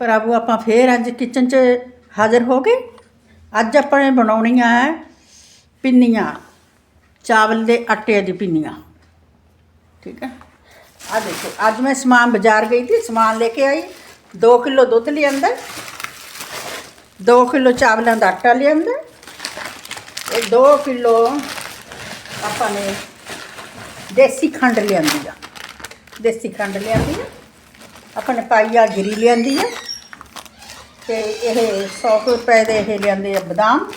ਪ੍ਰਭੂ ਆਪਾਂ ਫੇਰ ਅੱਜ ਕਿਚਨ 'ਚ ਹਾਜ਼ਰ ਹੋ ਗਏ। ਅੱਜ ਆਪਾਂ ਨੇ ਬਣਾਉਣੀਆਂ ਹੈ ਪਿੰਨੀਆਂ, ਚਾਵਲ ਦੇ ਆਟੇ ਦੀ ਪਿੰਨੀਆਂ। ਠੀਕ ਹੈ ਆ ਦੇਖੋ, ਅੱਜ ਮੈਂ ਸਮਾਨ ਬਾਜ਼ਾਰ ਗਈ ਸੀ, ਸਮਾਨ ਲੈ ਕੇ ਆਈ। 2 ਕਿਲੋ ਦੁੱਧ ਲਿਆਂਦਾ। 2 ਕਿਲੋ ਚਾਵਲਾਂ ਦਾ ਆਟਾ ਲਿਆਂਦਾ। ਇਹ 2 ਕਿਲੋ ਆਪਾਂ ਨੇ ਦੇਸੀ ਖੰਡ ਲਿਆਂਦੀ ਆ। ਦੇਸੀ ਖੰਡ ਲਿਆਂਦੀ ਆ। ਆਪਾਂ ਨੇ ਪਾਈ ਆ ਗਿਰੀ ਲਿਆਂਦੀ ਆ। ਤੇ ਇਹ 100 ਰੁਪਏ ਦੇ ਇਹ ਲਿਆਂਦੇ ਆ ਬਦਾਮ।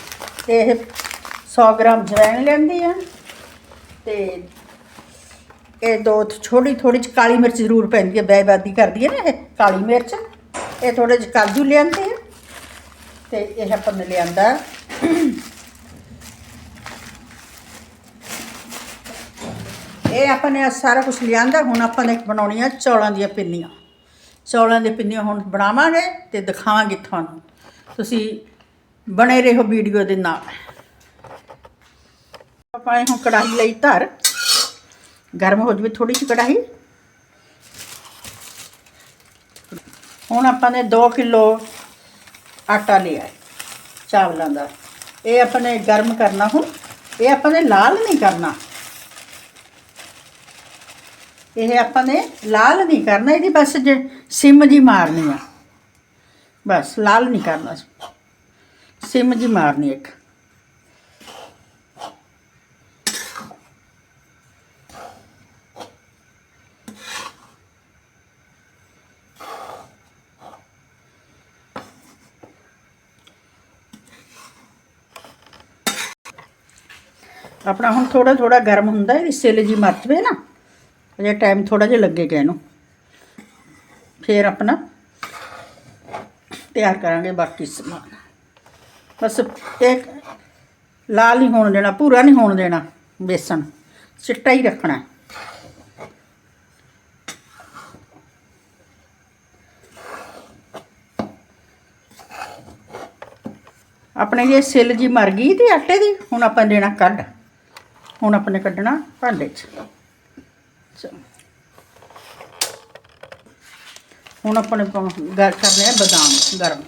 ਤੇ ਇਹ 100 ਗ੍ਰਾਮ ਜਵੈਣ ਲਿਆਂਦੀ ਆ। ਤੇ ਇਹ ਦੋ ਛੋਟੀ ਥੋੜੀ ਜਿਹੀ ਕਾਲੀ ਮਿਰਚ ਜ਼ਰੂਰ ਪੈਂਦੀ ਹੈ ਬੇਬਾਦੀ ਕਰਦੀ ਹੈ ਨਾ ਇਹ ਕਾਲੀ ਮਿਰਚ। ਇਹ ਥੋੜੇ ਜਿਹੇ ਕਾਜੂ ਲਿਆਂਦੇ ਆ। ਤੇ ਇਹ ਆਪਾਂ ਨੇ ਲਿਆਂਦਾ। ਇਹ ਆਪਾਂ ਨੇ ਸਾਰਾ ਕੁਝ ਲਿਆਂਦਾ, ਹੁਣ ਆਪਾਂ ਨੇ ਬਣਾਉਣੀਆਂ ਚੌਲਾਂ ਦੀਆਂ ਪਿੰਨੀਆਂ। ਚੌਲਾਂ ਦੇ ਪਿੰਨੀਆਂ ਹੁਣ ਬਣਾਵਾਂਗੇ ਤੇ ਦਿਖਾਵਾਂਗੇ ਤੁਹਾਨੂੰ। ਤੁਸੀਂ ਬਣੇ ਰਹੋ ਵੀਡੀਓ ਦੇ ਨਾਲ। ਆਪਾਂ ਇਹ ਹੁਣ ਕੜਾਹੀ ਲਈ ਧਰ। ਗਰਮ ਹੋ ਜਵੇ ਥੋੜੀ ਜਿਹੀ ਕੜਾਹੀ। ਹੁਣ ਆਪਾਂ ਨੇ 2 ਕਿਲੋ ਆਟਾ ਲਿਆ ਚਾਵਲਾਂ ਦਾ। ਇਹ ਆਪਾਂ ਨੇ ਗਰਮ ਕਰਨਾ ਹੁਣ। ਇਹ ਆਪਾਂ ਨੇ ਲਾਲ ਨਹੀਂ ਕਰਨਾ। ਇਹ ਆਪਾਂ ਨੇ ਲਾਲ ਨਹੀਂ ਕਰਨਾ, ਇਹਦੀ ਬਸ ਜੇ ਸਿਮ ਜੀ ਮਾਰਨੀ ਆ। ਬਸ, ਲਾਲ ਨਹੀਂ ਕਰਨਾ ਸਿਮ ਜੀ ਮਾਰਨੀ ਇੱਕ। ਆਪਣਾ ਹੁਣ ਥੋੜਾ ਥੋੜਾ ਗਰਮ ਹੁੰਦਾ ਇਹ ਸਿਲ ਜੀ ਮਰ ਜਵੇ ਨਾ। ਅਜੇ ਟਾਈਮ ਥੋੜਾ ਜਿਹਾ ਲੱਗੇਗਾ ਇਹਨੂੰ। ਫਿਰ ਆਪਣਾ ਤਿਆਰ ਕਰਾਂਗੇ ਬਾਕੀ ਸਮਾਨ। ਬਸ ਇੱਕ ਲਾਲ ਨਹੀਂ ਹੋਣ ਦੇਣਾ ਪੂਰਾ ਨਹੀਂ ਹੋਣ ਦੇਣਾ, ਬੇਸਣ। ਚਿੱਟਾ ਹੀ ਰੱਖਣਾ। ਆਪਣੇ ਜੇ ਸਿੱਲ ਜੀ ਮਰ ਗਈ ਤੇ ਆਟੇ ਦੀ, ਹੁਣ ਆਪਾਂ ਦੇਣਾ ਕੱਢ। ਹੁਣ ਆਪਾਂ ਨੇ ਕੱਢਣਾ ਭਾਂਡੇ 'ਚ। ਹੁਣ ਆਪਾਂ ਨੇ ਪਾ- ਗ- ਕਰਨੇ ਆ ਬਦਾਮ ਗਰਮ।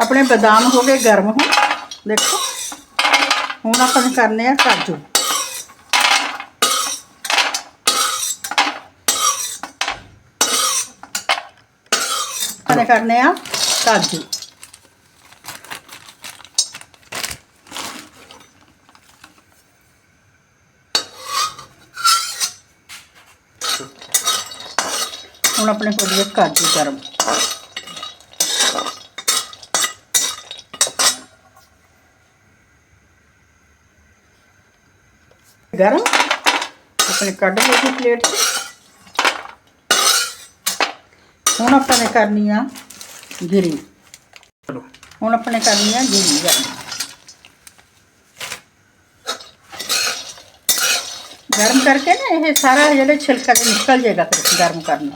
ਆਪਣੇ ਬਦਾਮ ਹੋ ਗਏ ਗਰਮ ਹੁਣ। ਦੇਖੋ। ਹੁਣ ਆਪਾਂ ਨੇ ਕਰਨੇ ਆ ਕਾਜੂ ਆਪਾਂ ਨੇ ਕਰਨੇ ਆ ਕਾਜੂ ਹੁਣ ਆਪਣੇ ਹੋ ਗਏ ਕਾਜੂ ਗਰਮ ਗਰਮ ਆਪਣੇ ਕੱਢ ਲਏ ਜੀ ਪਲੇਟ 'ਚ ਹੁਣ ਆਪਾਂ ਨੇ ਕਰਨੀ ਆ ਗਿਰੀ। ਹੁਣ ਆਪਾਂ ਨੇ ਕਰਨੀ ਆ ਗਿਰੀ ਗਰਮ ਗਰਮ ਕਰਕੇ ਨਾ ਇਹ ਸਾਰਾ ਜਿਹੜੇ ਛਿਲਕਾ ਜਿਹਾ ਨਿਕਲ ਜਾਏਗਾ ਫਿਰ ਗਰਮ ਕਰਨ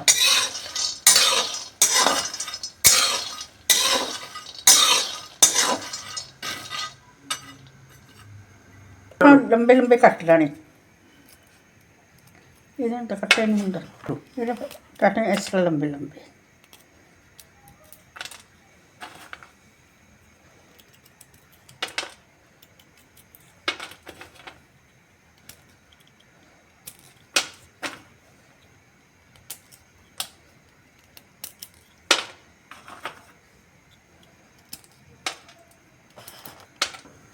ਲੰਬੇ ਲੰਬੇ ਕੱਟ ਲੈਣੇ। ਇਹਦੇ ਨਾਲ ਤਾਂ ਕੱਟੇ ਨਹੀਂ ਹੁੰਦਾ ਇਹਦੇ ਕੱਟੇ ਇਸ ਤਰ੍ਹਾਂ ਲੰਬੇ ਲੰਬੇ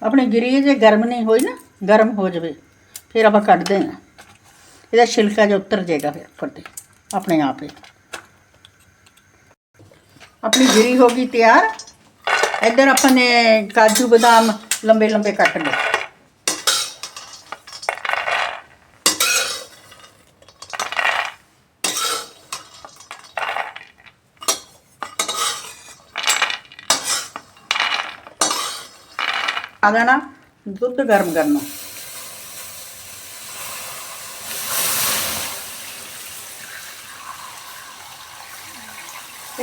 ਆਪਣੀ ਗਿਰੀ ਜੇ ਗਰਮ ਨਹੀਂ ਹੋਈ ਨਾ ਗਰਮ ਹੋ ਜਾਵੇ ਫਿਰ ਆਪਾਂ ਕੱਢਦੇ ਹਾਂ ਇਹਦਾ ਛਿਲਕਾ ਜਿਹਾ ਉਤਰ ਜਾਏਗਾ ਫਿਰ ਉੱਪਰ ਤੇ ਆਪਣੇ ਆਪ ਹੀ ਆਪਣੀ ਗਿਰੀ ਹੋ ਗਈ ਤਿਆਰ ਇੱਧਰ ਆਪਾਂ ਨੇ ਕਾਜੂ ਬਦਾਮ ਲੰਬੇ ਲੰਬੇ ਕੱਟ ਲਏ ਆ ਜਾਣਾ ਦੁੱਧ ਗਰਮ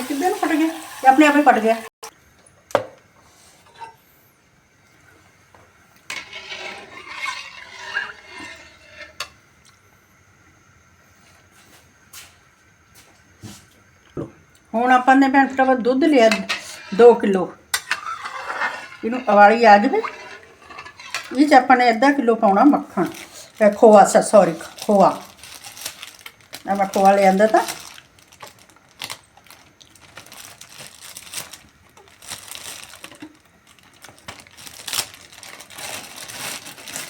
ਕਿੱਦਾਂ ਨੂੰ ਫਟ ਗਿਆ? ਇਹ ਆਪਣੇ ਆਪ ਹੀ ਫਟ ਗਿਆ। ਹੁਣ ਆਪਾਂ ਨੇ ਭੈਣ ਭਰਾਵਾ ਦੁੱਧ ਲਿਆ 2 ਕਿਲੋ। ਇਹਨੂੰ ਉਬਾਲੀ ਆ ਜਾਵੇ। ਇਹ ਚ ਆਪਾਂ ਨੇ ਅੱਧਾ ਕਿਲੋ ਪਾਉਣਾ ਮੱਖਣ। ਖੋਆ ਸੌਰੀ ਖੋਆ। ਮੈਂ ਖੋਆ ਲਿਆਂਦਾ ਤਾਂ।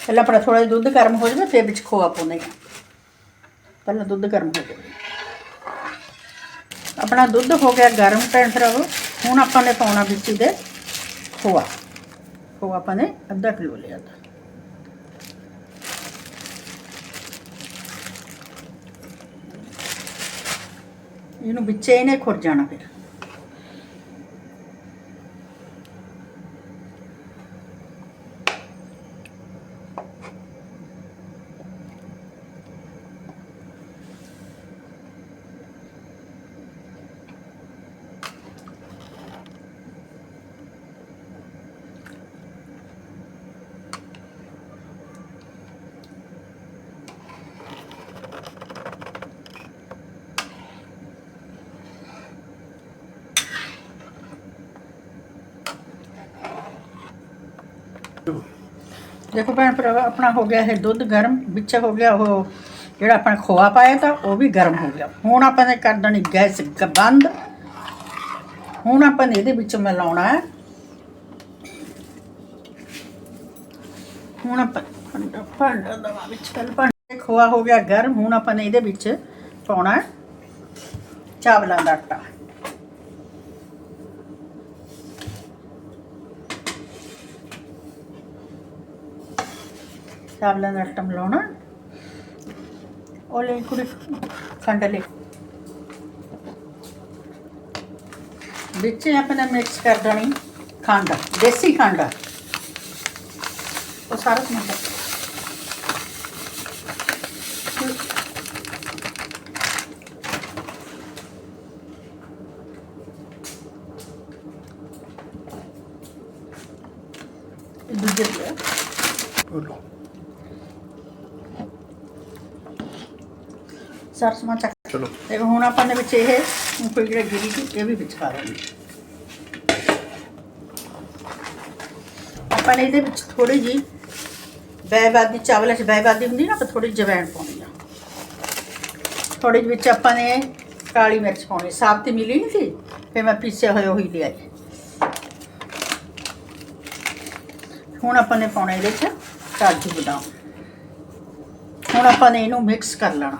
ਪਹਿਲਾਂ ਆਪਣਾ ਥੋੜਾ ਜਿਹਾ ਦੁੱਧ ਗਰਮ ਹੋ ਜਾਵੇ, ਫਿਰ ਵਿੱਚ ਖੋਆ ਪਾਉਂਦੇ ਹਾਂ। ਪਹਿਲਾਂ ਦੁੱਧ ਗਰਮ ਹੋ ਜਾਵੇ। ਆਪਣਾ ਦੁੱਧ ਹੋ ਗਿਆ ਗਰਮ ਭੈਣ ਭਰਾਵੋ, ਹੁਣ ਆਪਾਂ ਨੇ ਪਾਉਣਾ ਵਿੱਚ ਇਹਦੇ ਖੋਆ। ਖੋਆ ਆਪਾਂ ਨੇ ਅੱਧਾ ਕਿਲੋ ਲਿਆ ਤਾ। ਇਹਨੂੰ ਵਿੱਚੇ ਇਹਨੇ ਖੁਰ ਜਾਣਾ ਫਿਰ। ਦੇਖੋ ਭੈਣ ਭਰਾਵਾ, ਆਪਣਾ ਹੋ ਗਿਆ ਇਹ ਦੁੱਧ ਗਰਮ, ਵਿੱਚ ਹੋ ਗਿਆ ਉਹ ਜਿਹੜਾ ਆਪਾਂ ਖੋਆ ਪਾਇਆ ਤਾਂ ਉਹ ਵੀ ਗਰਮ ਹੋ ਗਿਆ। ਹੁਣ ਆਪਾਂ ਨੇ ਕਰ ਦੇਣੀ ਗੈਸ ਗ- ਬੰਦ ਹੁਣ ਆਪਾਂ ਨੇ ਇਹਦੇ ਵਿੱਚ ਮਿਲਾਉਣਾ ਹੈ। ਹੁਣ ਆਪਾਂ ਭਾਂਡਾ ਭਾਂਡਾ ਦਵਾ ਵਿੱਚ ਪਹਿਲਾਂ ਭਾਂਡੇ ਖੋਆ ਹੋ ਗਿਆ ਗਰਮ। ਹੁਣ ਆਪਾਂ ਨੇ ਇਹਦੇ ਵਿੱਚ ਪਾਉਣਾ ਚਾਵਲਾਂ ਦਾ ਆਟਾ। ਚਾਵਲਾਂ ਦਾ ਆਟਾ ਮਿਲਾਉਣਾ ਉਹ ਲੈ ਕੁੜੀ ਖੰਡ ਲੈ ਵਿੱਚ ਆਪਣਾ ਮਿਕਸ ਕਰ ਦੇਣੀ ਖੰਡ ਦੇਸੀ ਖੰਡ ਉਹ ਸਾਰਾ ਸਮਾਨ ਪਾ। ਇਹ ਦੂਜੇ ਤੇ ਬੋਲੋ ਸਾਰਾ ਸਮਾਨ ਚੱਕ। ਚਲੋ। ਤੇ ਹੁਣ ਆਪਾਂ ਦੇ ਵਿੱਚ ਇਹ ਮੂੰਗਫਲੀ ਜਿਹੜੀ ਗਿਰੀ ਸੀ ਇਹ ਵੀ ਵਿੱਚ ਪਾ ਦੇਣੀ ਆਪਾਂ ਨੇ ਇਹਦੇ ਵਿੱਚ ਥੋੜੀ ਜੀ ਬੈਬਾਦੀ ਚਾਵਲਾਂ 'ਚ ਬੈਬਾਦੀ ਹੁੰਦੀ ਨਾ ਆਪਾਂ ਥੋੜੀ ਜਵੈਣ ਪਾਉਣੀ ਆ। ਥੋੜੀ ਜਿਹੀ ਵਿੱਚ ਆਪਾਂ ਨੇ ਕਾਲੀ ਮਿਰਚ ਪਾਉਣੀ। ਸਾਬਤੀ ਮਿਲੀ ਨਹੀਂ ਸੀ ਫਿਰ ਮੈਂ ਪੀਸਿਆ ਹੋਇਆ ਉਹੀ ਲਿਆਈ। ਹੁਣ ਆਪਾਂ ਨੇ ਪਾਉਣਾ ਇਹਦੇ 'ਚ ਕਾਜੂ ਬਦਾਮ। ਹੁਣ ਆਪਾਂ ਨੇ ਇਹਨੂੰ ਮਿਕਸ ਕਰ ਲੈਣਾ।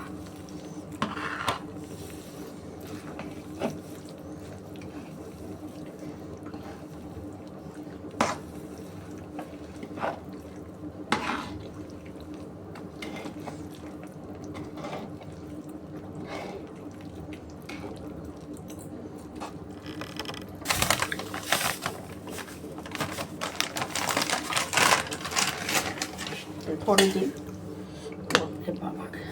ਥੋੜੀ ਜਿਹੀ ਇਹ ਪਾਵਾਂਗੇ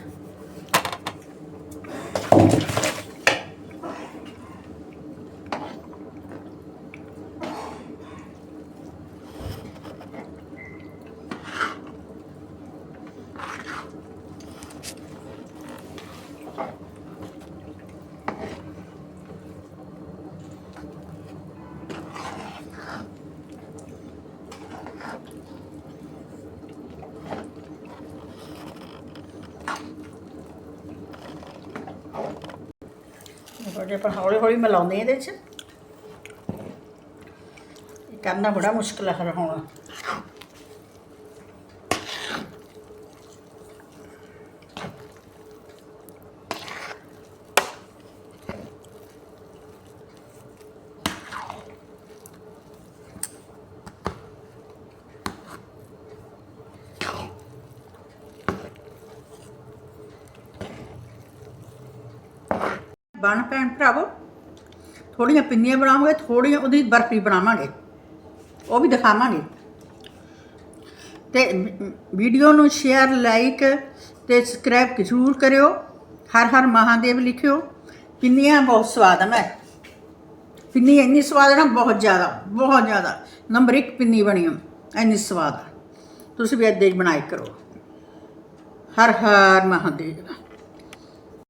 ਥੋੜੇ ਪਰ ਹੌਲੀ ਹੌਲੀ ਮਿਲਾਉਂਦੇ ਇਹਦੇ 'ਚ। ਕਰਨਾ ਬੜਾ ਮੁਸ਼ਕਲ ਹੈ ਹੁਣ। ਬਣ ਭੈਣ ਭਰਾਵੋ? ਥੋੜੀਆਂ ਪਿੰਨੀਆਂ ਬਣਾਵਾਂਗੇ, ਥੋੜੀਆਂ ਉਹਦੀ ਬਰਫੀ ਬਣਾਵਾਂਗੇ। ਉਹ ਵੀ ਦਿਖਾਵਾਂਗੇ। ਤੇ ਵੀਡੀਓ ਨੂੰ ਸ਼ੇਅਰ, ਲਾਈਕ ਤੇ ਸਬਸਕ੍ਰਾਈਬ ਜ਼ਰੂਰ ਕਰਿਓ। ਹਰ ਹਰ ਮਹਾਦੇਵ ਲਿਖਿਓ। ਪਿੰਨੀਆਂ ਬਹੁਤ ਸਵਾਦ ਆ ਮੈਂ। ਪਿੰਨੀ ਇੰਨੀ ਸਵਾਦ ਨਾ, ਬਹੁਤ ਜ਼ਿਆਦਾ ਬਹੁਤ ਜ਼ਿਆਦਾ। ਨੰਬਰ 1 ਪਿੰਨੀ ਬਣੀ ਇੰਨੀ ਸਵਾਦ ਤੁਸੀਂ ਵੀ ਏਦਾਂ ਹੀ ਬਣਾਈ ਕਰੋ। ਹਰ ਹਰ ਮਹਾਦੇਵ।